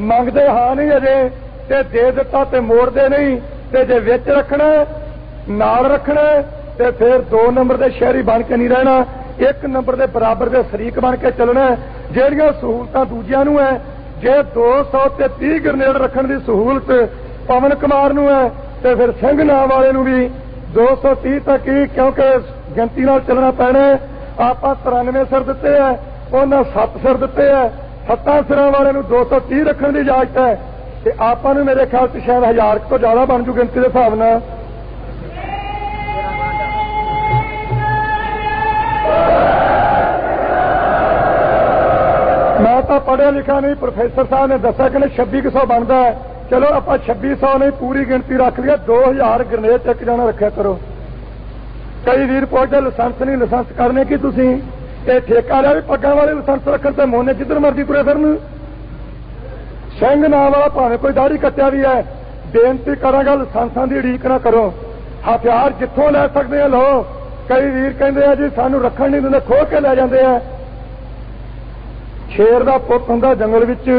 ਮੰਗਦੇ ਹਾਂ ਨਹੀਂ ਅਜੇ, ਤੇ ਦੇ ਦਿੱਤਾ ਤੇ ਮੋੜਦੇ ਨਹੀਂ, ਤੇ ਜੇ ਵਿੱਚ ਰੱਖਣਾ ਨਾਲ ਰੱਖਣਾ ਤੇ ਫਿਰ 2 ਨੰਬਰ ਦੇ ਸ਼ਹਿਰੀ ਬਣ ਕੇ ਨਹੀਂ ਰਹਿਣਾ, ਇੱਕ ਨੰਬਰ ਦੇ ਬਰਾਬਰ ਦੇ ਸ਼ਰੀਕ ਬਣ ਕੇ ਚੱਲਣਾ ਜਿਹੜੀਆਂ ਸਹੂਲਤਾਂ ਦੂਜਿਆਂ ਨੂੰ ਹੈ, ਜੇ 200 ਤੇ 30 ਗ੍ਰਨੇਡ ਰੱਖਣ ਦੀ ਸਹੂਲਤ ਪਵਨ ਕੁਮਾਰ ਨੂੰ ਹੈ, ਤੇ ਫਿਰ ਸਿੰਘ ਨਾਮ ਵਾਲੇ ਨੂੰ ਵੀ 230 ਤੱਕ ਹੀ ਕਿਉਂਕਿ ਗਿਣਤੀ ਨਾਲ ਚੱਲਣਾ ਪੈਣਾ ਆਪਾਂ 93 ਸਿਰ ਦਿੱਤੇ ਆ ਉਹਨਾਂ 7 ਸਿਰ ਦਿੱਤੇ ਆ ਸੱਤਾਂ ਸਿਰਾਂ ਵਾਲੇ ਨੂੰ 230 ਰੱਖਣ ਦੀ ਇਜਾਜ਼ਤ ਹੈ ਤੇ ਆਪਾਂ ਨੂੰ ਮੇਰੇ ਖਿਆਲ 'ਚ ਸ਼ਾਇਦ 1000 ਤੋਂ ਜ਼ਿਆਦਾ ਬਣ ਜੂ ਗਿਣਤੀ ਦੇ ਹਿਸਾਬ ਨਾਲ ਮੈਂ ਤਾਂ ਪੜ੍ਹਿਆ ਲਿਖਿਆ ਨਹੀਂ ਪ੍ਰੋਫੈਸਰ ਸਾਹਿਬ ਨੇ ਦੱਸਿਆ ਕਿ 2600 ਬਣਦਾ ਹੈ ਚਲੋ ਆਪਾਂ 2600 ਨਹੀਂ ਪੂਰੀ ਗਿਣਤੀ ਰੱਖ ਲਈਏ 2000 ਗ੍ਰਨੇਡ ਇੱਕ ਜਣਾ ਰੱਖਿਆ ਕਰੋ ਕਈ ਵੀਰ ਪੁੱਛਦੇ ਲਾਇਸੈਂਸ ਨਹੀਂ ਲਾਇਸੈਂਸ ਕਰਨੇ ਕੀ ਤੁਸੀਂ ਇਹ ਠੇਕਾ ਵੀ ਪੱਗਾਂ ਵਾਲੇ ਲਾਇਸੈਂਸ ਰੱਖਣ ਤੇ ਮੋਨੇ ਜਿੱਧਰ ਮਰਜ਼ੀ ਤੁਰੇ ਫਿਰਨ। ਸਿੰਘ ਨਾਮ ਵਾਲਾ ਭਾਵੇਂ ਕੋਈ ਦਾੜੀ ਕੱਟਿਆ ਵੀ ਹੈ, ਬੇਨਤੀ ਕਰਾਂਗਾ ਲਾਇਸੈਂਸਾਂ ਦੀ ਉਡੀਕ ਨਾ ਕਰੋ। ਹਥਿਆਰ ਜਿੱਥੋਂ ਲੈ ਸਕਦੇ ਆ ਲਓ। ਕਈ ਵੀਰ ਕਹਿੰਦੇ ਆ ਜੀ, ਸਾਨੂੰ ਰੱਖਣ ਨਹੀਂ ਦਿੰਦੇ, ਖੋਹ ਕੇ ਲੈ ਜਾਂਦੇ ਆ। ਸ਼ੇਰ ਦਾ ਪੁੱਤ ਹੁੰਦਾ ਜੰਗਲ ਵਿੱਚ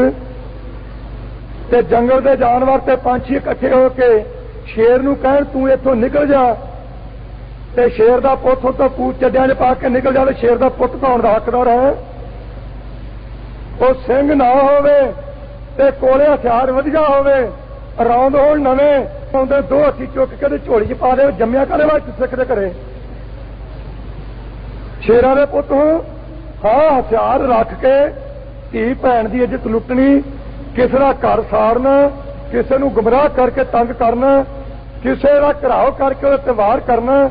ਤੇ ਜੰਗਲ ਦੇ ਜਾਨਵਰ ਤੇ ਪੰਛੀ ਇਕੱਠੇ ਹੋ ਕੇ ਸ਼ੇਰ ਨੂੰ ਕਹਿਣ, ਤੂੰ ਇੱਥੋਂ ਨਿਕਲ ਜਾ ਤੇ ਸ਼ੇਰ ਦਾ ਪੁੱਤ ਤੋਂ ਪੂਛ ਚੱਡਿਆਂ 'ਚ ਪਾ ਕੇ ਨਿਕਲ ਜਾਵੇ, ਸ਼ੇਰ ਦਾ ਪੁੱਤ ਤਾਂ ਦਾ ਹੱਕਦਾਰ ਹੈ ਉਹ ਸਿੰਘ ਨਾ ਹੋਵੇ ਤੇ ਕੋਲੇ ਹਥਿਆਰ ਵਧੀਆ ਹੋਵੇ, ਰੌਂਦ ਹੋਣ ਨਵੇਂ ਪਾਉਂਦੇ ਦੋ ਹੱਥੀ ਚੁੱਕ ਕੇ ਤੇ ਝੋਲੀ 'ਚ ਪਾ ਦੇ ਜੰਮਿਆ ਕਰੇ ਵਾਸਤੇ ਸਿੱਖ ਦੇ ਘਰੇ? ਸ਼ੇਰਾਂ ਦੇ ਪੁੱਤ ਹੋ ਹਾਂ ਹਥਿਆਰ ਰੱਖ ਕੇ ਧੀ ਭੈਣ ਦੀ ਇੱਜ਼ਤ ਲੁੱਟਣੀ, ਕਿਸੇ ਦਾ ਘਰ ਸਾੜਨਾ, ਕਿਸੇ ਨੂੰ ਗੁੰਮਰਾਹ ਕਰਕੇ ਤੰਗ ਕਰਨਾ, ਕਿਸੇ ਦਾ ਘਰਾਓ ਕਰਕੇ ਉਹਦੇ ਤੇ ਵਾਰ ਕਰਨਾ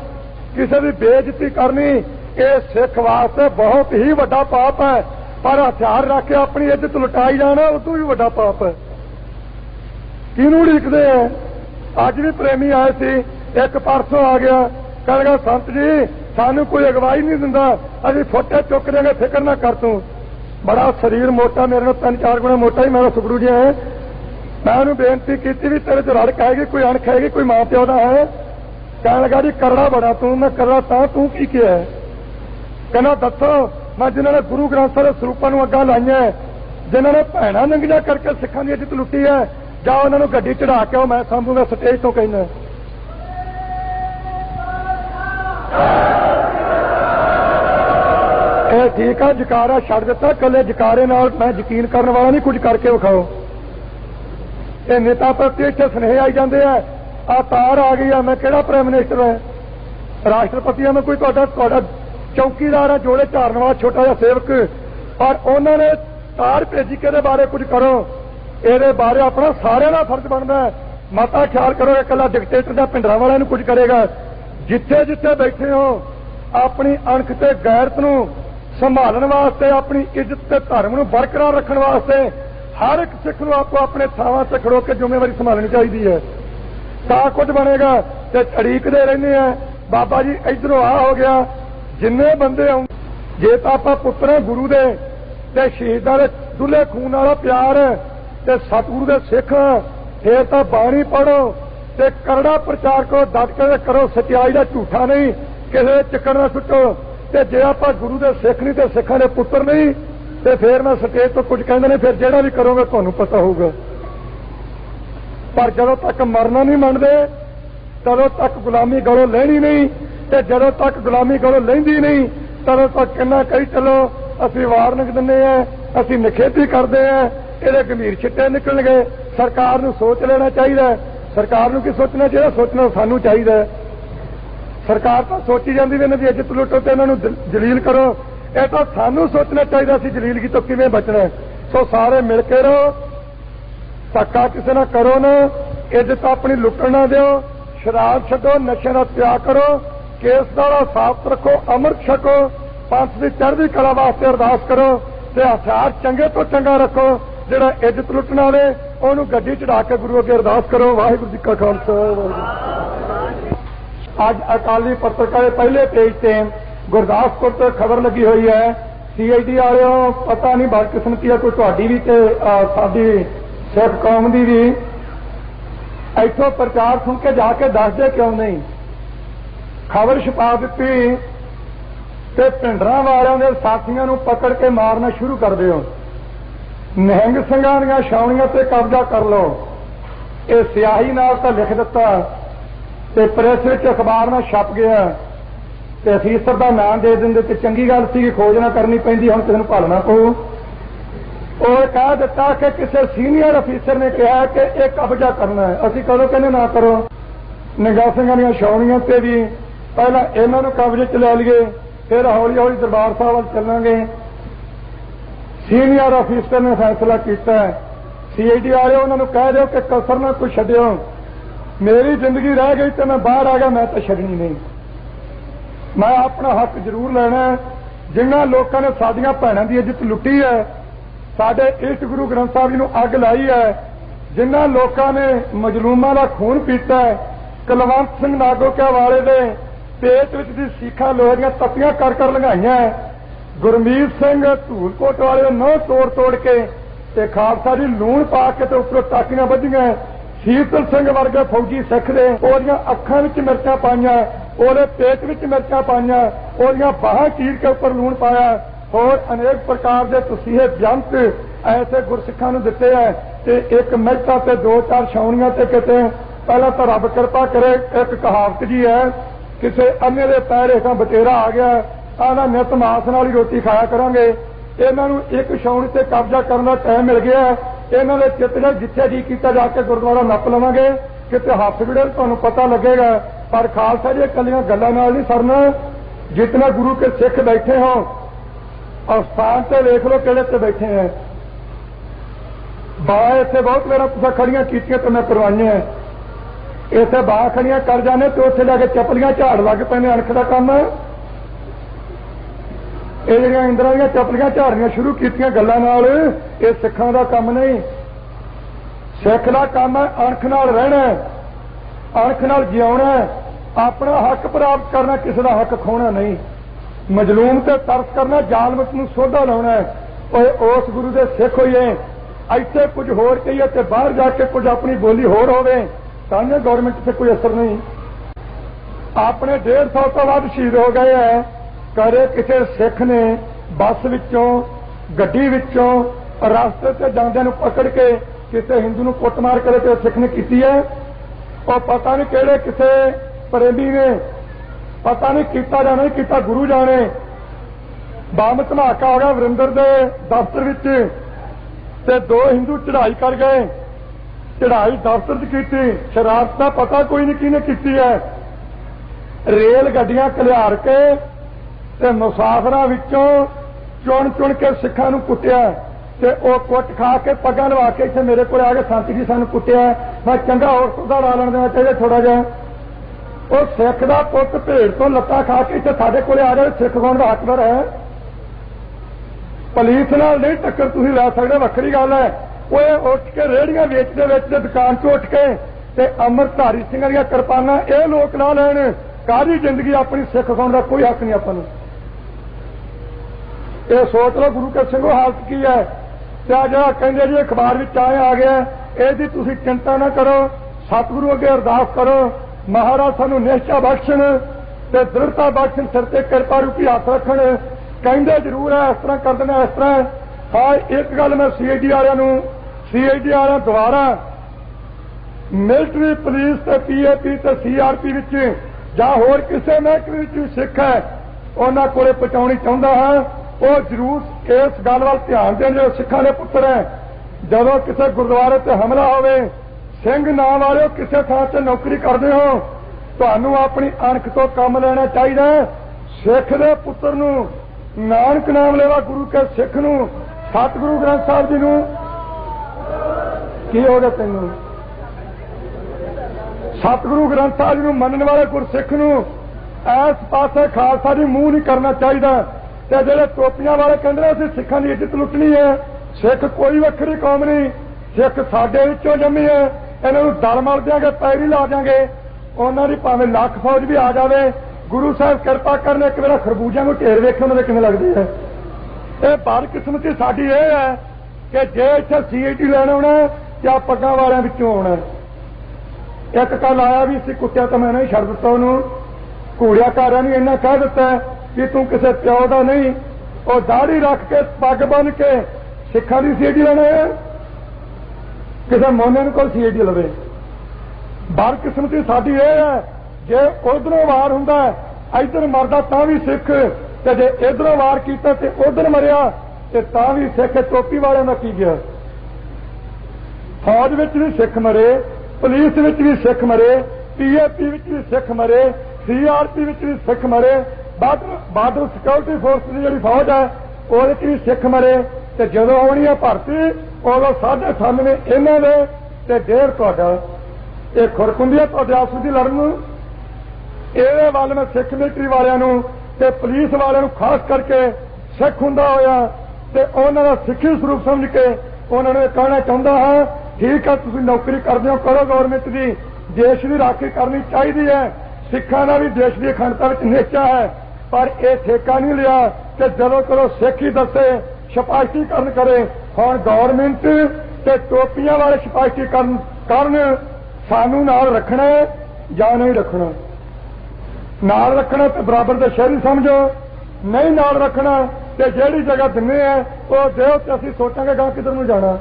ਕਿਸੇ ਦੀ ਬੇਇੱਜ਼ਤੀ ਕਰਨੀ ਇਹ ਸਿੱਖ ਵਾਸਤੇ ਬਹੁਤ ਹੀ ਵੱਡਾ ਪਾਪ ਹੈ। ਪਰ ਹਥਿਆਰ ਰੱਖ ਕੇ ਆਪਣੀ ਇੱਜ਼ਤ ਲੁਟਾਈ ਜਾਣਾ ਉਹ ਤੋਂ ਵੀ ਵੱਡਾ ਪਾਪ ਹੈ। ਕਿਹਨੂੰ ਉਡੀਕਦੇ ਆ? ਅੱਜ ਵੀ ਪ੍ਰੇਮੀ ਆਏ ਸੀ, ਇੱਕ ਪਰਸੋਂ ਆ ਗਿਆ। ਕਹਿੰਦਾ ਸੰਤ ਜੀ, ਸਾਨੂੰ ਕੋਈ ਅਗਵਾਈ ਨਹੀਂ ਦਿੰਦਾ। ਅਸੀਂ ਫੋਟੇ ਚੁੱਕ ਦੇਂਗੇ ਫਿਕਰ ਨਾ ਕਰ ਤੂੰ। ਬੜਾ ਸਰੀਰ ਮੋਟਾ, ਮੇਰੇ ਨਾਲ ਤਿੰਨ ਚਾਰ ਗੁਣਾ ਮੋਟਾ ਹੀ ਮੇਰਾ ਸੁਖਰੂ ਜੀ ਹੈ। ਮੈਂ ਉਹਨੂੰ ਬੇਨਤੀ ਕੀਤੀ ਵੀ ਤੇਰੇ ਚ ਰੜਕ ਹੈਗੀ ਕੋਈ ਅਣਖ ਹੈਗੀ ਕੋਈ ਮਾਂ ਪਿਓ ਦਾ ਹੈ। ਕਹਿਣ ਲੱਗਾ ਜੀ, ਕਰੜਾ ਬੜਾ ਤੂੰ, ਮੈਂ ਕਰੜਾ ਤਾਂ ਤੂੰ ਕੀ ਕਿਹਾ? ਕਹਿੰਦਾ, ਦੱਸੋ, ਮੈਂ ਜਿਨ੍ਹਾਂ ਨੇ ਗੁਰੂ ਗ੍ਰੰਥ ਸਾਹਿਬ ਦੇ ਸਰੂਪਾਂ ਨੂੰ ਅੱਗਾ ਲਾਈਆਂ, ਜਿਨ੍ਹਾਂ ਨੇ ਭੈਣਾਂ ਨੰਗੀਆਂ ਕਰਕੇ ਸਿੱਖਾਂ ਦੀ ਇੱਜ਼ਤ ਲੁੱਟੀ ਹੈ, ਜਾਂ ਉਹਨਾਂ ਨੂੰ ਗੱਡੀ ਚੜਾ ਕੇ ਉਹ ਮੈਂ ਸੰਭੂਗਾ ਸਟੇਜ ਤੋਂ ਕਹਿੰਦਾ। ਇਹ ਠੀਕ ਆ, ਜਕਾਰਾ ਛੱਡ ਦਿੱਤਾ ਕੱਲੇ ਜਕਾਰੇ ਨਾਲ ਮੈਂ ਯਕੀਨ ਕਰਨ ਵਾਲਾ ਨਹੀਂ, ਕੁਝ ਕਰਕੇ ਵਿਖਾਓ। ਇਹ ਨੇਤਾ ਪ੍ਰਤੀ ਇੱਥੇ ਸੁਨੇਹੇ ਆਈ ਜਾਂਦੇ ਆ ਆ ਤਾਰ ਆ ਗਈ ਆ, ਮੈਂ ਕਿਹੜਾ ਪ੍ਰਾਈਮ ਮਿਨਿਸਟਰ ਹੈ? ਰਾਸ਼ਟਰਪਤੀ ਆ ਮੈਂ ਕੋਈ ਤੁਹਾਡਾ ਤੁਹਾਡਾ ਚੌਕੀਦਾਰ ਆ, ਜੋੜੇ ਝਾੜਨ ਵਾਲਾ ਛੋਟਾ ਜਿਹਾ ਸੇਵਕ। ਪਰ ਉਹਨਾਂ ਨੇ ਤਾਰ ਭੇਜੀ ਕਿ ਇਹਦੇ ਬਾਰੇ ਕੁਝ ਕਰੋ। ਇਹਦੇ ਬਾਰੇ ਆਪਣਾ ਸਾਰਿਆਂ ਦਾ ਫਰਜ਼ ਬਣਦਾ ਹੈ। ਮਾਤਾ, ਖਿਆਲ ਕਰੋ ਇਕੱਲਾ ਡਿਕਟੇਟਰ ਦਾ ਪਿੰਡਰਾਂ ਵਾਲਿਆਂ ਨੂੰ ਕੁਝ ਕਰੇਗਾ। ਜਿੱਥੇ ਜਿੱਥੇ ਬੈਠੇ ਹੋ, ਆਪਣੀ ਅਣਖ ਤੇ ਗੈਰਤ ਨੂੰ ਸੰਭਾਲਣ ਵਾਸਤੇ, ਆਪਣੀ ਇੱਜ਼ਤ ਤੇ ਧਰਮ ਨੂੰ ਬਰਕਰਾਰ ਰੱਖਣ ਵਾਸਤੇ, ਹਰ ਇੱਕ ਸਿੱਖ ਨੂੰ ਆਪੋ ਆਪਣੇ ਥਾਵਾਂ ਤੇ ਖੜੋ ਕੇ ਜ਼ਿੰਮੇਵਾਰੀ ਸੰਭਾਲਣੀ ਚਾਹੀਦੀ ਹੈ। ਤਾਂ ਕੁਝ ਬਣੇਗਾ ਤੇ ਅੜੀਕਦੇ ਰਹਿੰਦੇ ਆ। ਬਾਬਾ ਜੀ, ਇਧਰੋਂ ਆ ਹੋ ਗਿਆ। ਜਿੰਨੇ ਬੰਦੇ ਆਉਂ, ਜੇ ਤਾਂ ਆਪਾਂ ਪੁੱਤਰ ਗੁਰੂ ਦੇ ਤੇ ਸ਼ਹੀਦਾਂ ਦੇ ਦੁੱਲੇ ਖੂਨ ਵਾਲਾ ਪਿਆਰ ਤੇ ਸਤਿਗੁਰੂ ਦੇ ਸਿੱਖ, ਫੇਰ ਤਾਂ ਬਾਣੀ ਪੜੋ ਤੇ ਕਰੜਾ ਪ੍ਰਚਾਰ ਕਰੋ ਡਟ ਕੇ ਕਰੋ, ਸਚਾਈ ਦਾ ਝੂਠਾ ਨਹੀਂ। ਕਿਸੇ ਦੇ ਚੱਕਰ ਨਾ ਸੁੱਟੋ। ਤੇ ਜੇ ਆਪਾਂ ਗੁਰੂ ਦੇ ਸਿੱਖ ਨਹੀਂ ਤੇ ਸਿੱਖਾਂ ਦੇ ਪੁੱਤਰ ਨਹੀਂ, ਤੇ ਫੇਰ ਮੈਂ ਸਟੇਜ ਤੋਂ ਕੁਝ ਕਹਿੰਦੇ ਨੇ ਫਿਰ ਜਿਹੜਾ ਵੀ ਕਰੋਗੇ ਤੁਹਾਨੂੰ ਪਤਾ ਹੋਊਗਾ। ਪਰ ਜਦੋਂ ਤੱਕ ਮਰਨਾ ਨਹੀਂ ਮੰਨਦੇ, ਤਦੋਂ ਤੱਕ ਗੁਲਾਮੀ ਗਲੋਂ ਲੈਣੀ ਨਹੀਂ ਤੇ ਜਦੋਂ ਤੱਕ ਗੁਲਾਮੀ ਗਲੋਂ ਲੈਂਦੀ ਨਹੀਂ, ਤਦੋਂ ਤੱਕ ਕਿੰਨਾ ਕਹੀ ਚਲੋ, ਅਸੀਂ ਵਾਰਨਿੰਗ ਦਿੰਦੇ ਆ, ਅਸੀਂ ਨਿਖੇਧੀ ਕਰਦੇ ਆ, ਇਹਦੇ ਗੰਭੀਰ ਛਿੱਟੇ ਨਿਕਲਣਗੇ। ਸਰਕਾਰ ਨੂੰ ਸੋਚ ਲੈਣਾ ਚਾਹੀਦਾ ਸਰਕਾਰ ਨੂੰ ਕੀ ਸੋਚਣਾ ਚਾਹੀਦਾ? ਸੋਚਣਾ ਸਾਨੂੰ ਚਾਹੀਦਾ ਸਰਕਾਰ ਤਾਂ ਸੋਚੀ ਜਾਂਦੀ ਵੀ ਇਹਨਾਂ ਦੀ ਇੱਜ਼ਤ ਲੁੱਟੋ ਤੇ ਇਹਨਾਂ ਨੂੰ ਜਲੀਲ ਕਰੋ। ਇਹ ਤਾਂ ਸਾਨੂੰ ਸੋਚਣਾ ਚਾਹੀਦਾ ਸੀ ਜਲੀਲਗੀ ਤੋਂ ਕਿਵੇਂ ਬਚਣਾ ਸੋ ਸਾਰੇ ਮਿਲ ਕੇ ਰਹੋ। ਧੱਕਾ ਕਿਸੇ ਨਾਲ ਕਰੋ ਨਾ ਇੱਜ਼ਤ ਆਪਣੀ ਲੁੱਟਣ ਨਾ ਦਿਓ। ਸ਼ਰਾਬ ਛੱਡੋ ਨਸ਼ੇ ਦਾ ਤਿਆਗ ਕਰੋ। ਕੇਸ ਦਾ ਸਾਫ਼ ਰੱਖੋ ਅੰਮ੍ਰਿਤ ਛਕੋ। ਪੰਥ ਦੀ ਚੜ੍ਹਦੀ ਕਲਾ ਵਾਸਤੇ ਅਰਦਾਸ ਕਰੋ ਤੇ ਹਥਿਆਰ ਚੰਗੇ ਤੋਂ ਚੰਗਾ ਰੱਖੋ। ਜਿਹੜਾ ਇੱਜ਼ਤ ਲੁੱਟਣ ਵਾਲੇ ਉਹਨੂੰ ਗੱਡੀ ਚੜਾ ਕੇ ਗੁਰੂ ਅੱਗੇ ਅਰਦਾਸ ਕਰੋ। ਵਾਹਿਗੁਰੂ ਜੀ ਕਾ ਖਾਲਸਾ, ਵਾਹਿਗੁਰੂ ਅੱਜ ਅਕਾਲੀ ਪੱਤਰਕਾਰ ਦੇ ਪਹਿਲੇ ਪੇਜ ਤੇ ਗੁਰਦਾਸਪੁਰ ਤੋਂ ਖਬਰ ਲੱਗੀ ਹੋਈ ਹੈ। ਸੀਆਈਡੀ ਵਾਲਿਓ, ਪਤਾ ਨਹੀਂ ਬਦਕਿਸਮਤੀ ਹੈ ਕੋਈ ਤੁਹਾਡੀ ਵੀ ਤੇ ਸਾਡੀ ਸਿੱਖ ਕੌਮ ਦੀ ਵੀ। ਇੱਥੋਂ ਪ੍ਰਚਾਰ ਸੁਣ ਕੇ ਜਾ ਕੇ ਦੱਸਦੇ ਕਿਉਂ ਨਹੀਂ? ਖਬਰ ਛਪਾ ਦਿੱਤੀ ਤੇ ਪਿੰਡਰਾਂ ਵਾਲਿਆਂ ਦੇ ਸਾਥੀਆਂ ਨੂੰ ਪਕੜ ਕੇ ਮਾਰਨਾ ਸ਼ੁਰੂ ਕਰ ਦਿਓ। ਨਿਹੰਗ ਸਿੰਘਾਂ ਦੀਆਂ ਛਾਉਣੀਆਂ ਤੇ ਕਬਜ਼ਾ ਕਰ ਲਓ। ਇਹ ਸਿਆਹੀ ਨਾਲ ਤਾਂ ਲਿਖ ਦਿੱਤਾ ਤੇ ਪ੍ਰੈਸ ਵਿੱਚ ਅਖਬਾਰ ਨਾਲ ਛਪ ਗਿਆ। ਤੇ ਅਫੀਸਰ ਦਾ ਨਾਮ ਦੇ ਦਿੰਦੇ ਤੇ ਚੰਗੀ ਗੱਲ ਸੀ ਕਿ ਖੋਜ ਨਾ ਕਰਨੀ ਪੈਂਦੀ, ਹੁਣ ਕਿਸੇ ਨੂੰ ਭਾਲਣਾ ਪਊ। ਉਹ ਕਹਿ ਦਿੱਤਾ ਕਿ ਕਿਸੇ ਸੀਨੀਅਰ ਅਫੀਸਰ ਨੇ ਕਿਹਾ ਕਿ ਇਹ ਕਬਜ਼ਾ ਕਰਨਾ ਹੈ। ਅਸੀਂ ਕਦੋਂ ਕਹਿੰਦੇ ਨਾ ਕਰੋ? ਨਿਗਾਹ ਸਿੰਘਾਂ ਦੀਆਂ ਛਾਉਣੀਆਂ ਤੇ ਵੀ ਪਹਿਲਾਂ ਇਹਨਾਂ ਨੂੰ ਕਬਜ਼ੇ 'ਚ ਲੈ ਲਈਏ, ਫਿਰ ਹੌਲੀ ਹੌਲੀ ਦਰਬਾਰ ਸਾਹਿਬ ਵੱਲ ਚੱਲਾਂਗੇ। ਸੀਨੀਅਰ ਅਫੀਸਰ ਨੇ ਫੈਸਲਾ ਕੀਤਾ ਸੀਆਈਡੀ ਵਾਲੇ, ਉਹਨਾਂ ਨੂੰ ਕਹਿ ਦਿਓ ਕਿ ਕਸਰ ਨਾ ਕੁਛ ਛੱਡਿਓ। ਮੇਰੀ ਜ਼ਿੰਦਗੀ ਰਹਿ ਗਈ ਤੇ ਮੈਂ ਬਾਹਰ ਆ ਗਿਆ, ਮੈਂ ਤਾਂ ਛੱਡਣੀ ਨਹੀਂ। ਮੈਂ ਆਪਣਾ ਹੱਕ ਜ਼ਰੂਰ ਲੈਣਾ ਜਿਨ੍ਹਾਂ ਲੋਕਾਂ ਨੇ ਸਾਡੀਆਂ ਭੈਣਾਂ ਦੀ ਇੱਜ਼ਤ ਲੁੱਟੀ ਹੈ ਸਾਡੇ ਇਸ ਗੁਰੂ ਗ੍ਰੰਥ ਸਾਹਿਬ ਜੀ ਨੂੰ ਅੱਗ ਲਾਈ ਹੈ, ਜਿਨ੍ਹਾਂ ਲੋਕਾਂ ਨੇ ਮਜਲੂਮਾਂ ਦਾ ਖੂਨ ਪੀਤਾ ਹੈ, ਕੁਲਵੰਤ ਸਿੰਘ ਨਾਗੋਕਿਆ ਵਾਲੇ ਦੇ ਪੇਟ ਵਿੱਚ ਦੀ ਸੀਖਾਂ ਲੋਹੇ ਦੀਆਂ ਤਪੀਆਂ ਕਰ ਕਰ ਲੰਘਾਈਆਂ ਗੁਰਮੀਤ ਸਿੰਘ ਧੂਲਕੋਟ ਵਾਲੇ ਦੇ ਨੌ ਤੋੜ ਤੋੜ ਕੇ ਤੇ ਖਾਲਸਾ ਦੀ ਲੂਣ ਪਾ ਕੇ ਤੇ ਉੱਪਰੋਂ ਟਾਕੀਆਂ ਵੱਜੀਆਂ ਸ਼ੀਤਲ ਸਿੰਘ ਵਰਗੇ ਫੌਜੀ ਸਿੱਖ ਦੇ ਉਹਦੀਆਂ ਅੱਖਾਂ ਵਿੱਚ ਮਿਰਚਾਂ ਪਾਈਆਂ ਉਹਦੇ ਪੇਟ ਵਿੱਚ ਮਿਰਚਾਂ ਪਾਈਆਂ ਉਹਦੀਆਂ ਬਾਹਾਂ ਚੀਰ ਕੇ ਉੱਪਰ ਲੂਣ ਪਾਇਆ ਹੋਰ ਅਨੇਕ ਪ੍ਰਕਾਰ ਦੇ ਤਸੀਹੇ ਬੇਅੰਤ ਐਸੇ ਗੁਰਸਿੱਖਾਂ ਨੂੰ ਦਿੱਤੇ ਐ ਤੇ ਇੱਕ ਮਿਰਚਾਂ ਤੇ ਦੋ ਚਾਰ ਛਾਉਣੀਆਂ ਤੇ ਕਿਤੇ ਪਹਿਲਾਂ ਤਾਂ ਰੱਬ ਕਿਰਪਾ ਕਰੇ, ਇੱਕ ਕਹਾਵਤ ਜੀ ਹੈ, ਕਿਸੇ ਅੰਨੇ ਦੇ ਪੈਰ ਹੇਠਾਂ ਬਟੇਰਾ ਆ ਗਿਆ ਆਨਾ ਨਿਤ ਮਾਸ ਨਾਲ ਹੀ ਰੋਟੀ ਖਾਇਆ ਕਰਾਂਗੇ। ਇਹਨਾਂ ਨੂੰ ਇੱਕ ਛਾਉਣੀ ਤੇ ਕਬਜ਼ਾ ਕਰਨ ਦਾ ਟਾਈਮ ਮਿਲ ਗਿਆ। ਇਹਨਾਂ ਦੇ ਚਿੱਤ ਨੇ ਜਿੱਥੇ ਜੀ ਕੀਤਾ ਜਾ ਕੇ ਗੁਰਦੁਆਰਾ ਨੱਪ ਲਵਾਂਗੇ। ਕਿਤੇ ਹੱਥ ਵਿੜੇ ਤੁਹਾਨੂੰ ਪਤਾ ਲੱਗੇਗਾ, ਪਰ ਖਾਲਸਾ ਜੀ ਇਕੱਲੀਆਂ ਗੱਲਾਂ ਨਾਲ ਨਹੀਂ ਸਰਨਾ। ਜਿਤਨਾ ਗੁਰੂ ਕੇ ਸਿੱਖ ਬੈਠੇ ਹੋ ਔਰ ਸਥਾਨ ਤੇ ਵੇਖ ਲਓ ਕਿਹੜੇ ਤੇ ਬੈਠੇ ਹੈ ਬਾ ਇੱਥੇ ਬਹੁਤ ਮੇਰਾ ਤੁਸੀਂ ਖੜੀਆਂ ਕੀਤੀਆਂ ਤੇ ਮੈਂ ਕਰਵਾਈਆਂ। ਇੱਥੇ ਬਾ ਖੜੀਆਂ ਕਰ ਜਾਣੇ ਤੇ ਉੱਥੇ ਜਾ ਕੇ ਚਪਲੀਆਂ ਝਾੜ ਲੱਗ ਪੈਣੇ ਅਣਖ ਦਾ ਕੰਮ। ਇਹ ਜਿਹੜੀਆਂ ਇੰਦਰਾਂ ਦੀਆਂ ਚਪਲੀਆਂ ਝਾੜਨੀਆਂ ਸ਼ੁਰੂ ਕੀਤੀਆਂ ਗੱਲਾਂ ਨਾਲ, ਇਹ ਸਿੱਖਾਂ ਦਾ ਕੰਮ ਨਹੀਂ। ਸਿੱਖ ਦਾ ਕੰਮ ਹੈ ਅਣਖ ਨਾਲ ਰਹਿਣਾ, ਅਣਖ ਨਾਲ ਜਿਉਣਾ। ਆਪਣਾ ਹੱਕ ਪ੍ਰਾਪਤ ਕਰਨਾ, ਕਿਸੇ ਦਾ ਹੱਕ ਖੋਣਾ ਨਹੀਂ। ਮਜਲੂਮ ਤੇ ਤਰਸ ਕਰਨਾ ਜ਼ਾਲਮਤ ਨੂੰ ਸੋਧਾ ਲਾਉਣਾ ਓਏ, ਉਸ ਗੁਰੂ ਦੇ ਸਿੱਖ ਹੋਈਏ, ਇੱਥੇ ਕੁਝ ਹੋਰ ਕਹੀਏ ਤੇ ਬਾਹਰ ਜਾ ਕੇ ਕੁਝ ਆਪਣੀ ਬੋਲੀ ਹੋਰ ਹੋਵੇ, ਤਾਂ ਗਵਰਨਮੈਂਟ ਤੇ ਕੋਈ ਅਸਰ ਨਹੀਂ। ਆਪਣੇ 150 ਤੋਂ ਵੱਧ ਸ਼ਹੀਦ ਹੋ ਗਏ ਐ ਕਰੇ ਕਿਸੇ ਸਿੱਖ ਨੇ ਬੱਸ ਵਿੱਚੋਂ, ਗੱਡੀ ਵਿੱਚੋਂ, ਰਸਤੇ ਤੇ ਜਾਂਦਿਆਂ ਨੂੰ ਪਕੜ ਕੇ ਕਿਸੇ ਹਿੰਦੂ ਨੂੰ ਕੁੱਟਮਾਰ ਕਰੇ ਤੇ ਸਿੱਖ ਨੇ ਕੀਤੀ ਹੈ। ਉਹ ਪਤਾ ਨਹੀਂ ਕਿਹੜੇ ਕਿਸੇ ਪ੍ਰੇਮੀ ਨੇ ਪਤਾ ਨਹੀਂ ਕੀਤਾ ਜਾਣਾ ਕੀਤਾ, ਗੁਰੂ ਜਾਣੇ। ਬੰਬ ਧਮਾਕਾ ਹੋ ਗਿਆ ਵਰਿੰਦਰ ਦੇ ਦਫ਼ਤਰ ਵਿੱਚ ਤੇ ਦੋ ਹਿੰਦੂ ਚੜ੍ਹਾਈ ਕਰ ਗਏ। ਚੜ੍ਹਾਈ ਦਫ਼ਤਰ 'ਚ ਕੀਤੀ। ਸ਼ਰਾਰਤ ਦਾ ਪਤਾ ਕੋਈ ਨਹੀਂ ਕਿਹਨੇ ਕੀਤੀ ਹੈ। ਰੇਲ ਗੱਡੀਆਂ ਕਲਿਆਰ ਕੇ ਤੇ ਮੁਸਾਫਰਾਂ ਵਿੱਚੋਂ ਚੁਣ ਚੁਣ ਕੇ ਸਿੱਖਾਂ ਨੂੰ ਕੁੱਟਿਆ। ਤੇ ਉਹ ਕੁੱਟ ਖਾ ਕੇ ਪੱਗਾਂ ਲਵਾ ਕੇ ਇੱਥੇ ਮੇਰੇ ਕੋਲ ਆ ਕੇ ਸੰਤ ਜੀ ਸਾਨੂੰ ਕੁੱਟਿਆ। ਮੈਂ ਚੰਗਾ, ਹੋਰ ਸੁਧਾ ਲਾ ਲੈਣ ਦੇਣਾ ਚਾਹੀਦਾ ਥੋੜਾ ਜਿਹਾ ਉਹ ਸਿੱਖ ਦਾ ਪੁੱਤ ਭੇੜ ਤੋਂ ਲੱਤਾਂ ਖਾ ਕੇ ਇੱਥੇ ਸਾਡੇ ਕੋਲੇ ਆ ਜਾਵੇ, ਸਿੱਖ ਹੋਣ ਦਾ ਹੱਕਦਾਰ ਹੈ? ਪੁਲਿਸ ਨਾਲ ਨਹੀਂ ਟੱਕਰ ਤੁਸੀਂ ਲੈ ਸਕਦੇ, ਵੱਖਰੀ ਗੱਲ ਹੈ। ਓਏ, ਉੱਠ ਕੇ ਰੇੜੀਆਂ ਵੇਚਦੇ ਵੇਚਦੇ ਦੁਕਾਨ ਚ ਉੱਠ ਕੇ ਤੇ ਅਮਰਧਾਰੀ ਸਿੰਘਾਂ ਦੀਆਂ ਕਿਰਪਾਨਾਂ ਇਹ ਲੋਕ ਨਾ ਲੈਣ। ਕਾਹਦੀ ਜ਼ਿੰਦਗੀ ਆਪਣੀ ਸਿੱਖ ਹੋਣ ਦਾ? ਕੋਈ ਹੱਕ ਨਹੀਂ ਆਪਾਂ ਨੂੰ। ਇਹ ਸੋਚ ਲਓ ਗੁਰੂ ਕੇ ਸਿੰਘੋ ਹਾਲਤ ਕੀ ਹੈ? ਤੇ ਆ ਜਿਹੜਾ ਕਹਿੰਦੇ ਜੀ, ਅਖਬਾਰ ਵਿੱਚ ਆਏ ਆ ਗਿਆ। ਇਹਦੀ ਤੁਸੀਂ ਚਿੰਤਾ ਨਾ ਕਰੋ। ਸਤਿਗੁਰੂ ਅੱਗੇ ਅਰਦਾਸ ਕਰੋ। ਮਹਾਰਾਜ ਸਾਨੂੰ ਨਿਸ਼ਚਾ ਬਖਸ਼ਣ ਤੇ ਦ੍ਰਿੜਤਾ ਬਖਸ਼ਣ, ਸਿਰ ਤੇ ਕਿਰਪਾ ਰੂਪੀ ਹੱਥ ਰੱਖਣ। ਕਹਿੰਦੇ ਜ਼ਰੂਰ ਹੈ ਇਸ ਤਰ੍ਹਾਂ ਕਰ ਦੇਣਾ ਇਸ ਤਰ੍ਹਾਂ। ਹਾਂ ਇੱਕ ਗੱਲ ਮੈਂ ਸੀਆਈਡੀ ਵਾਲਿਆਂ ਨੂੰ ਸੀਆਈਡੀ ਵਾਲਿਆਂ ਦੁਆਰਾ ਮਿਲਟਰੀ ਪੁਲਿਸ ਤੇ ਪੀਏਪੀ ਤੇ ਸੀਆਰਪੀ ਵਿੱਚ ਜਾਂ ਹੋਰ ਕਿਸੇ ਮਹਿਕਮੇ ਵਿੱਚ ਸਿੱਖ ਹੈ, ਉਹਨਾਂ ਕੋਲੇ ਪਹੁੰਚਾਉਣੀ ਚਾਹੁੰਦਾ ਹਾਂ। ਉਹ ਜ਼ਰੂਰ ਇਸ ਗੱਲ ਵੱਲ ਧਿਆਨ ਦੇਣ ਜੋ ਸਿੱਖਾਂ ਦੇ ਪੁੱਤਰ ਹੈ। ਜਦੋਂ ਕਿਸੇ ਗੁਰਦੁਆਰੇ ਤੇ ਹਮਲਾ ਹੋਵੇ ਸਿੰਘ ਨਾਂ ਵਾਲਿਓ ਕਿਸੇ ਥਾਂ ਤੇ ਨੌਕਰੀ ਕਰਦੇ ਹੋ। ਤੁਹਾਨੂੰ ਆਪਣੀ ਅਣਖ ਤੋਂ ਕੰਮ ਲੈਣਾ ਚਾਹੀਦਾ ਸਿੱਖ ਦੇ ਪੁੱਤਰ ਨੂੰ, ਨਾਨਕ ਨਾਮ ਲੈਵਾ ਗੁਰੂ ਕੇ ਸਿੱਖ ਨੂੰ, ਸਤਿਗੁਰੂ ਗ੍ਰੰਥ ਸਾਹਿਬ ਜੀ ਨੂੰ। ਕੀ ਹੋ ਗਿਆ ਤੈਨੂੰ? ਸਤਿਗੁਰੂ ਗ੍ਰੰਥ ਸਾਹਿਬ ਜੀ ਨੂੰ ਮੰਨਣ ਵਾਲੇ ਗੁਰਸਿੱਖ ਨੂੰ, ਇਸ ਪਾਸੇ ਖਾਲਸਾ ਦੀ ਮੂੰਹ ਨਹੀਂ ਕਰਨਾ ਚਾਹੀਦਾ। ਤੇ ਜਿਹੜੇ ਟੋਪੀਆਂ ਵਾਲੇ ਕਹਿੰਦੇ ਨੇ, ਅਸੀਂ ਸਿੱਖਾਂ ਦੀ ਇੱਜ਼ਤ ਲੁੱਟਣੀ ਹੈ। ਸਿੱਖ ਕੋਈ ਵੱਖਰੀ ਕੌਮ ਨਹੀਂ। ਸਿੱਖ ਸਾਡੇ ਵਿੱਚੋਂ ਜੰਮੀ ਹੈ। ਇਹਨਾਂ ਨੂੰ ਦਲ ਮਲ ਦਿਆਂਗੇ, ਪੈਰੀ ਲਾ ਦਿਆਂਗੇ। ਉਹਨਾਂ ਦੀ ਭਾਵੇਂ ਲੱਖ ਫੌਜ ਵੀ ਆ ਜਾਵੇ, ਗੁਰੂ ਸਾਹਿਬ ਕਿਰਪਾ ਕਰਨ ਇੱਕ ਵੇਲਾ ਖਰਬੂਜਿਆਂ ਨੂੰ ਢੇਰ ਵੇਖਣ ਉਹਨਾਂ ਦੇ ਕਿਵੇਂ ਲੱਗਦੇ ਆ। ਇਹ ਬਦਕਿਸਮਤੀ ਸਾਡੀ ਇਹ ਹੈ ਕਿ ਜੇ ਇੱਥੇ ਸੀਆਈਟੀ ਲੈਣ ਆਉਣਾ ਜਾਂ ਪੱਗਾਂ ਵਾਲਿਆਂ ਵਿੱਚੋਂ ਆਉਣਾ ਇੱਕ ਕੱਲ ਆਇਆ ਵੀ ਸੀ ਕੁੱਟਿਆ ਤਾਂ ਮੈਂ ਨਹੀਂ ਛੱਡ ਦਿੱਤਾ ਉਹਨੂੰ। ਘੋੜਿਆ ਕਾਰਾਂ ਨੇ ਇੰਨਾ ਕਹਿ ਦਿੱਤਾ ਕਿ ਤੂੰ ਕਿਸੇ ਪਿਓ ਦਾ ਨਹੀਂ, ਉਹ ਦਾੜੀ ਰੱਖ ਕੇ ਪੱਗ ਬੰਨ ਕੇ ਸਿੱਖਾਂ ਦੀ ਸੀਆਈਡੀ ਲੈਣਾ ਹੈ ਕਿਸੇ ਮੋਨੇ ਨੂੰ ਕੋਲ ਸੀਆਈਡੀ ਲਵੇ। ਬਦਕਿਸਮਤੀ ਸਾਡੀ ਇਹ ਹੈ, ਜੇ ਉਧਰੋਂ ਵਾਰ ਹੁੰਦਾ ਹੈ, ਇਧਰ ਮਰਦਾ ਤਾਂ ਵੀ ਸਿੱਖ, ਤੇ ਜੇ ਇਧਰੋਂ ਵਾਰ ਕੀਤਾ ਤੇ ਉਧਰ ਮਰਿਆ, ਤੇ ਤਾਂ ਵੀ ਸਿੱਖ ਟੋਪੀ ਵਾਲਿਆਂ ਦਾ ਕੀ ਗਿਆ? ਫੌਜ ਵਿੱਚ ਵੀ ਸਿੱਖ ਮਰੇ, ਪੁਲਿਸ ਵਿੱਚ ਵੀ ਸਿੱਖ ਮਰੇ ਪੀਏਪੀ ਵਿੱਚ ਵੀ ਸਿੱਖ ਮਰੇ ਸੀਆਰਪੀ ਵਿੱਚ ਵੀ ਸਿੱਖ ਮਰੇ, ਬਾਰਡਰ ਬਾਰਡਰ ਸਿਕਿਉਰਿਟੀ ਫੋਰਸ ਦੀ ਜਿਹੜੀ ਫੌਜ ਹੈ, ਉਹਦੇ ਵਿੱਚ ਵੀ ਸਿੱਖ ਮਰੇ। ਤੇ ਜਦੋਂ ਆਉਣੀ ਹੈ ਭਰਤੀ ਉਦੋਂ 98 ਇਹਨਾਂ ਦੇ ਤੇ ਡੇਢ ਤੁਹਾਡਾ। ਇਹ ਖੁਰਕੁੰਦੀ ਹੈ ਤੁਹਾਡੇ ਆਪਸ ਦੀ ਲੜਨ ਨੂੰ। ਇਹਦੇ ਵੱਲ ਮੈਂ ਸਿੱਖ ਮਿਲਟਰੀ ਵਾਲਿਆਂ ਨੂੰ ਤੇ ਪੁਲਿਸ ਵਾਲਿਆਂ ਨੂੰ ਖਾਸ ਕਰਕੇ ਸਿੱਖ ਹੁੰਦਾ ਹੋਇਆ ਤੇ ਉਹਨਾਂ ਦਾ ਸਿੱਖੀ ਸਰੂਪ ਸਮਝ ਕੇ ਉਹਨਾਂ ਨੂੰ ਇਹ ਕਹਿਣਾ ਚਾਹੁੰਦਾ ਹਾਂ, ਠੀਕ ਹੈ ਤੁਸੀਂ ਨੌਕਰੀ ਕਰਦੇ ਹੋ, ਕਰੋ ਗਵਰਨਮੈਂਟ ਦੀ। ਦੇਸ਼ ਦੀ ਰਾਖੀ ਕਰਨੀ ਚਾਹੀਦੀ ਹੈ। ਸਿੱਖਾਂ ਦਾ ਵੀ ਦੇਸ਼ ਦੀ ਅਖੰਡਤਾ ਵਿੱਚ ਨਿਸ਼ਚਾ ਹੈ। ਪਰ ਇਹ ਠੇਕਾ ਨਹੀਂ ਲਿਆ ਤੇ ਜਦੋਂ ਕਰੋ ਸਿੱਖ ਹੀ ਦੱਸੇ ਸਿਪਾਹੀਕਰਨ ਕਰੇ। ਹੁਣ ਗਵਰਨਮੈਂਟ ਤੇ ਟੋਪੀਆਂ ਵਾਲੇ ਸਿਪਾਹੀਕਰਨ ਕਰਨ, ਸਾਨੂੰ ਨਾਲ ਰੱਖਣਾ ਜਾਂ ਨਹੀਂ ਰੱਖਣਾ? ਨਾਲ ਰੱਖਣਾ ਤੇ ਬਰਾਬਰ ਦੇ ਸ਼ਹਿਰੀ ਸਮਝੋ। ਨਹੀਂ ਨਾਲ ਰੱਖਣਾ ਤੇ ਜਿਹੜੀ ਜਗ੍ਹਾ ਦਿੰਨੇ ਆ, ਉਹ ਦਿਓ ਤੇ ਅਸੀਂ ਸੋਚਾਂਗੇ ਗਾ ਕਿੱਧਰ ਨੂੰ ਜਾਣਾ।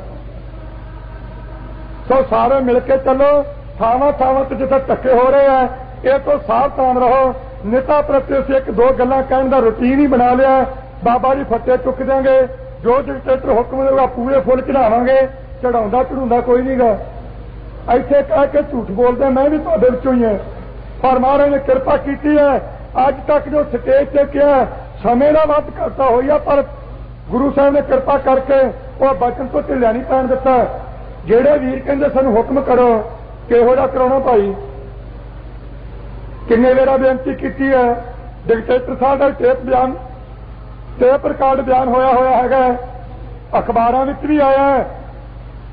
ਸੋ ਸਾਰੇ ਮਿਲ ਕੇ ਚੱਲੋ, ਥਾਵਾਂ ਥਾਵਾਂ ਤੇ ਜਿੱਥੇ ਧੱਕੇ ਹੋ ਰਹੇ ਆ, ਇਹ ਤੋਂ ਸਾਵਧਾਨ ਰਹੋ। ਨੇਤਾ ਪ੍ਰਤੀ ਅਸੀਂ ਇੱਕ ਦੋ ਗੱਲਾਂ ਕਹਿਣ ਦਾ ਰੁਟੀਨ ਹੀ ਬਣਾ ਲਿਆ। ਬਾਬਾ ਜੀ ਫੱਟੇ ਚੁੱਕ ਦਿਆਂਗੇ, ਜੋ ਡਿਕਟੇਟਰ ਹੁਕਮ ਦੇਊਗਾ, ਪੂਰੇ ਫੁੱਲ ਚੜਾਵਾਂਗੇ, ਚੜਾਉਂਦਾ ਚੜਾਉਂਦਾ ਕੋਈ ਨਹੀਂਗਾ ਇੱਥੇ ਕਹਿ ਕੇ ਝੂਠ ਬੋਲਦੇ, ਮੈਂ ਵੀ ਤੁਹਾਡੇ ਵਿੱਚੋਂ ਹੀ ਹਾਂ। ਪਰ ਮਹਾਰਾਜ ਨੇ ਕਿਰਪਾ ਕੀਤੀ ਹੈ, ਅੱਜ ਤੱਕ ਜੋ ਸਟੇਜ ਤੇ ਕਿਹਾ, ਸਮੇਂ ਦਾ ਵੱਧ ਘਾਟਾ ਹੋਇਆ, ਪਰ ਗੁਰੂ ਸਾਹਿਬ ਨੇ ਕਿਰਪਾ ਕਰਕੇ ਉਹ ਬਚਨ ਤੋਂ ਢਿੱਲਿਆ ਨਹੀਂ ਪੈਣ ਦਿੱਤਾ। ਜਿਹੜੇ ਵੀਰ ਕਹਿੰਦੇ ਸਾਨੂੰ, ਹੁਕਮ ਕਰੋ, ਕਿਹੋ ਜਿਹਾ ਕਰਾਉਣਾ ਭਾਈ? ਕਿੰਨੇ ਵੇਰਾ ਬੇਨਤੀ ਕੀਤੀ ਹੈ ਡਿਕਟੇਟਰ ਸਾਹਿਬ ਦਾ ਟੇਪ ਬਿਆਨ ਟੇਪ ਰਿਕਾਰਡ ਬਿਆਨ ਹੋਇਆ ਹੋਇਆ ਹੈਗਾ ਅਖਬਾਰਾਂ ਵਿੱਚ ਵੀ ਆਇਆ ਹੈ।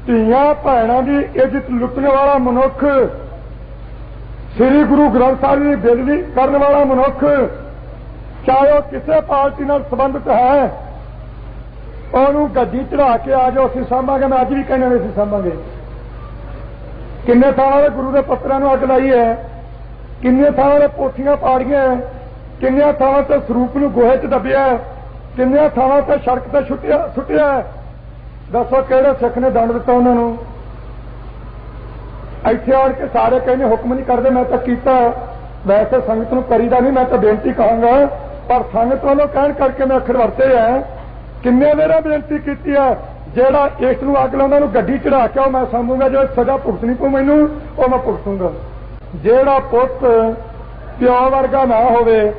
ਧੀਆਂ ਭੈਣਾਂ ਦੀ ਇੱਜ਼ਤ ਲੁੱਟਣ ਵਾਲਾ ਮਨੁੱਖ, ਸ੍ਰੀ ਗੁਰੂ ਗ੍ਰੰਥ ਸਾਹਿਬ ਦੀ ਬੇਦਬੀ ਕਰਨ ਵਾਲਾ ਮਨੁੱਖ, ਚਾਹੇ ਉਹ ਕਿਸੇ ਪਾਰਟੀ ਨਾਲ ਸੰਬੰਧਿਤ ਹੈ, ਉਹਨੂੰ ਗੱਡੀ ਚੜਾ ਕੇ ਆ ਜਾਓ, ਅਸੀਂ ਸਾਂਭਾਂਗੇ। ਮੈਂ ਅੱਜ ਵੀ ਕਹਿੰਦਾ ਨਹੀਂ ਅਸੀਂ ਸਾਂਭਾਂਗੇ। ਕਿੰਨੇ ਥਾਵਾਂ ਦੇ ਗੁਰੂ ਦੇ ਪੱਤਰਾਂ ਨੂੰ ਅੱਗ ਲਾਈ ਹੈ, ਕਿੰਨੇ ਥਾਵਾਂ ਦੇ ਪੋਥੀਆਂ ਪਾੜੀਆਂ ਹੈ, ਕਿੰਨੀਆਂ ਥਾਵਾਂ ਤੇ ਸਰੂਪ ਨੂੰ ਗੋਹੇ 'ਚ ਦੱਬਿਆ ਹੈ ਕਿੰਨੀਆਂ ਥਾਵਾਂ ਤੇ ਸੜਕ ਤੇ ਛੁੱਟਿਆ ਛੁੱਟਿਆ ਦੱਸੋ ਕਿਹੜੇ ਸਿੱਖ ਨੇ ਦੰਡ ਦਿੱਤਾ ਉਹਨਾਂ ਨੂੰ? ਇੱਥੇ ਆਣ ਕੇ ਸਾਰੇ ਕਹਿੰਦੇ ਹੁਕਮ ਨਹੀਂ ਕਰਦੇ, ਮੈਂ ਤਾਂ ਕੀਤਾ ਵੈਸੇ ਸੰਗਤ ਨੂੰ ਕਰੀਦਾ ਨਹੀਂ, ਮੈਂ ਤਾਂ ਬੇਨਤੀ ਕਹਾਂਗਾ ਪਰ ਸੰਗਤ ਵੱਲੋਂ ਕਹਿਣ ਕਰਕੇ ਮੈਂ ਅੱਖਰ ਵਰਤੇ ਆ ਕਿੰਨੇ ਵੇਰਾ ਬੇਨਤੀ ਕੀਤੀ ਹੈ, ਜਿਹੜਾ ਇਸ ਨੂੰ ਅੱਗ ਲਾਉਂਦਾ ਨੂੰ ਗੱਡੀ ਚੜਾ ਕੇ ਉਹ ਮੈਂ ਸਾਂਭੂਗਾ, ਜੋ ਸਜ਼ਾ ਭੁਗਤਣੀ ਪਊ ਮੈਨੂੰ, ਉਹ ਮੈਂ ਭੁਗਤੂੰਗਾ। ਜਿਹੜਾ ਪੁੱਤ ਪਿਓ ਵਰਗਾ ਨਾ ਹੋਵੇ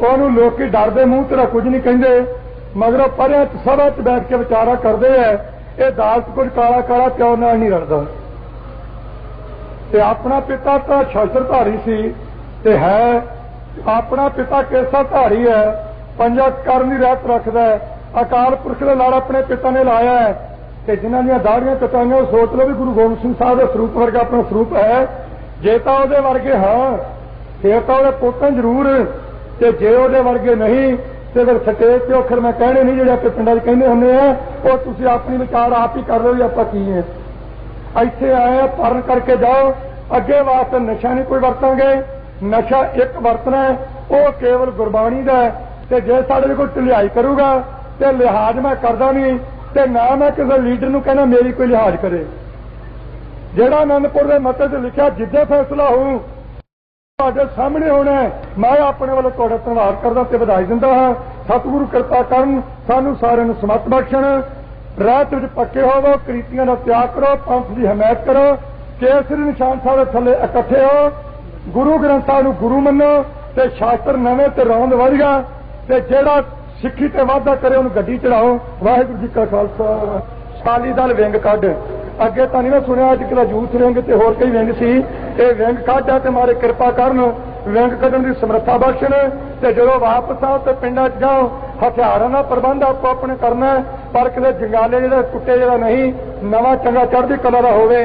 ਉਹਨੂੰ ਲੋਕੀ ਡਰਦੇ ਮੂੰਹ ਤੇਰਾ ਕੁਝ ਨਹੀਂ ਕਹਿੰਦੇ, ਮਗਰੋਂ ਪਰਿਆ ਚ ਸਭਾ ਚ ਬੈਠ ਕੇ ਵਿਚਾਰਾ ਕਰਦੇ ਐ, ਇਹ ਦਾਲਤ ਕੁਝ ਕਾਲਾ ਕਾਲਾ ਪਿਓ ਨਾਲ ਨਹੀਂ ਰੜਦਾ ਤੇ ਆਪਣਾ ਪਿਤਾ ਤਾਂ ਸ਼ਸਤਰਧਾਰੀ ਸੀ, ਤੇ ਹੈ, ਆਪਣਾ ਪਿਤਾ ਕੇਸਾ ਧਾਰੀ ਹੈ ਪੰਜਾ ਕਰਨ ਦੀ ਰਹਿਤ ਰੱਖਦਾ ਹੈ ਅਕਾਲ ਪੁਰਖ ਦਾ ਲੜ ਆਪਣੇ ਪਿਤਾ ਨੇ ਲਾਇਆ ਹੈ ਤੇ ਜਿਨ੍ਹਾਂ ਦੀਆਂ ਦਾੜੀਆਂ ਕਟਾਈਆਂ ਉਹ ਸੋਚ ਲਓ ਵੀ ਗੁਰੂ ਗੋਬਿੰਦ ਸਿੰਘ ਸਾਹਿਬ ਦਾ ਸਰੂਪ ਵਰਗਾ ਆਪਣਾ ਸਰੂਪ ਹੈ, ਜੇ ਤਾਂ ਉਹਦੇ ਵਰਗੇ ਹਾਂ, ਫੇਰ ਤਾਂ ਉਹਦੇ ਪੁੱਤਾਂ ਜ਼ਰੂਰ ਤੇ ਜੇ ਉਹਦੇ ਵਰਗੇ ਨਹੀਂ, ਤੇ ਫਿਰ ਸਟੇਜ ਤੇ ਅਖਰ ਮੈਂ ਕਹਿਣੇ ਨਹੀਂ ਜਿਹੜੇ ਆਪਣੇ ਪਿੰਡਾਂ 'ਚ ਕਹਿੰਦੇ ਹੁੰਦੇ ਆ, ਉਹ ਤੁਸੀਂ ਆਪਣੀ ਵਿਚਾਰ ਆਪ ਹੀ ਕਰ ਲਓ ਵੀ ਆਪਾਂ ਕੀ ਹੈ ਇੱਥੇ ਆਏ ਪਰਨ ਕਰਕੇ ਜਾਓ। ਅੱਗੇ ਵਾਸਤੇ ਨਸ਼ਾ ਨਹੀਂ ਕੋਈ ਵਰਤਾਂਗੇ। ਨਸ਼ਾ ਇੱਕ ਵਰਤਣਾ ਉਹ ਕੇਵਲ ਗੁਰਬਾਣੀ ਦਾ ਤੇ ਜੇ ਸਾਡੇ ਲਈ ਕੋਈ ਢਿਲਾਈ ਕਰੂਗਾ, ਤੇ ਲਿਹਾਜ਼ ਮੈਂ ਕਰਦਾ ਨਹੀਂ, ਤੇ ਨਾ ਮੈਂ ਕਿਸੇ ਲੀਡਰ ਨੂੰ ਕਹਿੰਦਾ ਮੇਰੀ ਕੋਈ ਲਿਹਾਜ਼ ਕਰੇ। ਜਿਹੜਾ ਅਨੰਦਪੁਰ ਦੇ ਮਤੇ ਤੇ ਲਿਖਿਆ ਜਿੱਦੇ ਫੈਸਲਾ ਹੋਊ ਤੁਹਾਡੇ ਸਾਹਮਣੇ ਹੋਣਾ ਮੈਂ ਆਪਣੇ ਵੱਲੋਂ ਤੁਹਾਡਾ ਧੰਨਵਾਦ ਕਰਦਾ ਤੇ ਵਧਾਈ ਦਿੰਦਾ ਹਾਂ। ਸਤਿਗੁਰੂ ਕਿਰਪਾ ਕਰਨ ਸਾਨੂੰ ਸਾਰਿਆਂ ਨੂੰ ਸਮਤ ਬਖਸ਼ਣ। ਰਾਤ ਵਿੱਚ ਪੱਕੇ ਹੋਵੋ, ਕ੍ਰੀਤੀਆਂ ਦਾ ਤਿਆਗ ਕਰੋ, ਪੰਥ ਦੀ ਹਮਾਇਤ ਕਰੋ। ਕੇਸਰੀ ਨਿਸ਼ਾਨ ਸਾਹਿਬ ਦੇ ਥੱਲੇ ਇਕੱਠੇ ਹੋ। ਗੁਰੂ ਗ੍ਰੰਥ ਸਾਹਿਬ ਨੂੰ ਗੁਰੂ ਮੰਨੋ ਤੇ ਸ਼ਾਸਤਰ ਨਵੇਂ ਤੇ ਰੌਂਦ ਵਧੀਆ ਤੇ ਜਿਹੜਾ ਸਿੱਖੀ ਤੇ ਵਾਅਦਾ ਕਰੇ ਉਹਨੂੰ ਗੱਡੀ ਚੜਾਓ। ਵਾਹਿਗੁਰੂ ਜੀ ਕਾ ਖਾਲਸਾ। ਸਾਲੀ ਦਲ ਵਿੰਗ ਕੱਢ। ਅੱਗੇ ਤਾਂ ਨਹੀਂ ਮੈਂ ਸੁਣਿਆ ਅੱਜ ਕੱਲ੍ਹ ਜੂਥ ਵਿੰਗ ਤੇ ਹੋਰ ਕਈ ਵਿੰਗ ਸੀ। ਇਹ ਵਿੰਗ ਕੱਢਾ ਤੇ ਮਾਰੇ ਕਿਰਪਾ ਕਰਨ। ਵਿੰਗ ਕੱਢਣ ਦੀ ਸਮਰੱਥਾ ਬਖਸ਼ਣ ਤੇ ਜਦੋਂ ਵਾਪਸ ਆਓ ਤੇ ਪਿੰਡਾਂ 'ਚ ਜਾਓ, ਹਥਿਆਰਾਂ ਦਾ ਪ੍ਰਬੰਧ ਆਪੋ ਆਪਣੇ ਕਰਨਾ ਪਰ ਕਿਤੇ ਜੰਗਾਲੇ ਜਿਹੜਾ ਟੁੱਟੇ ਜਿਹੜਾ ਨਹੀਂ, ਨਵਾਂ ਚੰਗਾ ਚੜ੍ਹਦੀ ਕਲਾ ਦਾ ਹੋਵੇ।